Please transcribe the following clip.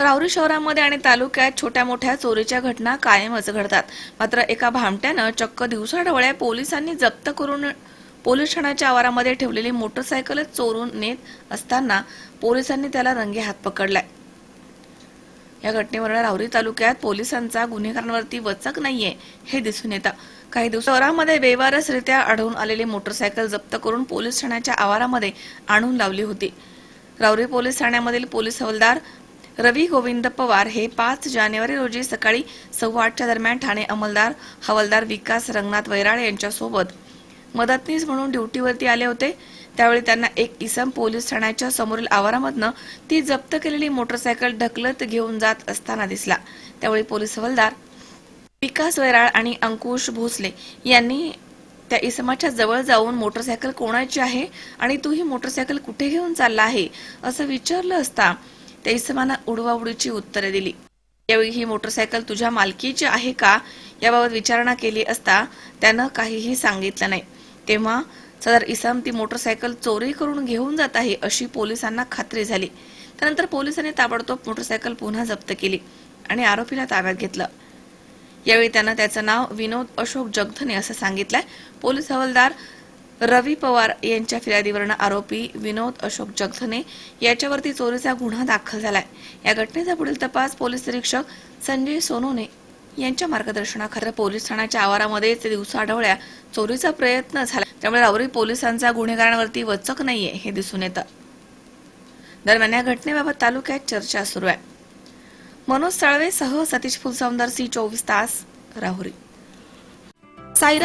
रावरी शहरामध्ये आणि तालुक्यात छोट्या मोठ्या चोरीच्या घटना कायमच घडतात. मात्र एका भामट्यानं चक्क दिवसाढवळ्या पोलिसांनी जप्त करून पोलीस ठाण्याच्या आवारामध्ये ठेवलेली मोटरसायकलच चोरून नेत असताना पोलिसांनी त्याला रंगे हात पकडलाय. या घटनेवरून राहुरी तालुक्यात पोलिसांचा गुन्हेगारांवरती वचक नाहीये हे दिसून येतं. काही दिवस शहरामध्ये बेवारसरित्या आढळून आलेली मोटरसायकल जप्त करून पोलीस ठाण्याच्या आवारामध्ये आणून लावली होती. रावरी पोलीस ठाण्यामधील पोलीस हवालदार रवी गोविंद पवार हे पाच जानेवारी रोजी सकाळी सव्वा आठच्या दरम्यान ठाणे अंमलदार हवालदार विकास रंगनाथ वैराळे यांच्यासोबत मदतनीस म्हणून ड्युटीवरती आले होते. त्यावेळी त्यांना एक इसम पोलीस ठाण्याच्या समोरील आवारामधनं ती जप्त केलेली मोटरसायकल ढकलत घेऊन जात असताना दिसला. त्यावेळी पोलीस हवालदार विकास वैराळ आणि अंकुश भोसले यांनी त्या इसमाच्या जवळ जाऊन मोटरसायकल कोणाची आहे आणि तू ही मोटरसायकल कुठे घेऊन चालला आहे असं विचारलं असता त्या इसमानं उडवाउडीची उत्तरे दिली. यावेळी ही मोटरसायकल तुझ्या मालकीची आहे का? याबाबत विचारणा केली असता त्यानं काहीही सांगितलं नाही. तेव्हा सदर इसम ती मोटरसायकल चोरी करून घेऊन जात आहे अशी पोलिसांना खात्री झाली. त्यानंतर पोलिसांनी ताबडतोब मोटरसायकल पुन्हा जप्त केली आणि आरोपीला ताब्यात घेतलं. यावेळी त्यानं त्याचं नाव विनोद अशोक जगधने असं सांगितलंय. पोलीस हवालदार रवी पवार यांच्या फिर्यादीवरनं आरोपी विनोद अशोक जगधने याच्यावरती चोरीचा गुन्हा दाखल झालाय. या घटनेचा पुढील तपास पोलीस निरीक्षक संजय सोनोने यांच्या मार्गदर्शनाखाली पोलीस ठाण्याच्या आवारामध्ये ते दिवसाढवळ्या चोरीचा प्रयत्न झाला. त्यामुळे राहुरी पोलिसांचा गुन्हेगारांवरती वचक नाहीये हे दिसून येतं. दरम्यान या घटनेबाबत तालुक्यात चर्चा सुरू आहे. मनोज साळवे सह सतीश फुलसौंदर सी चोवीस तास राहुरी. सायरा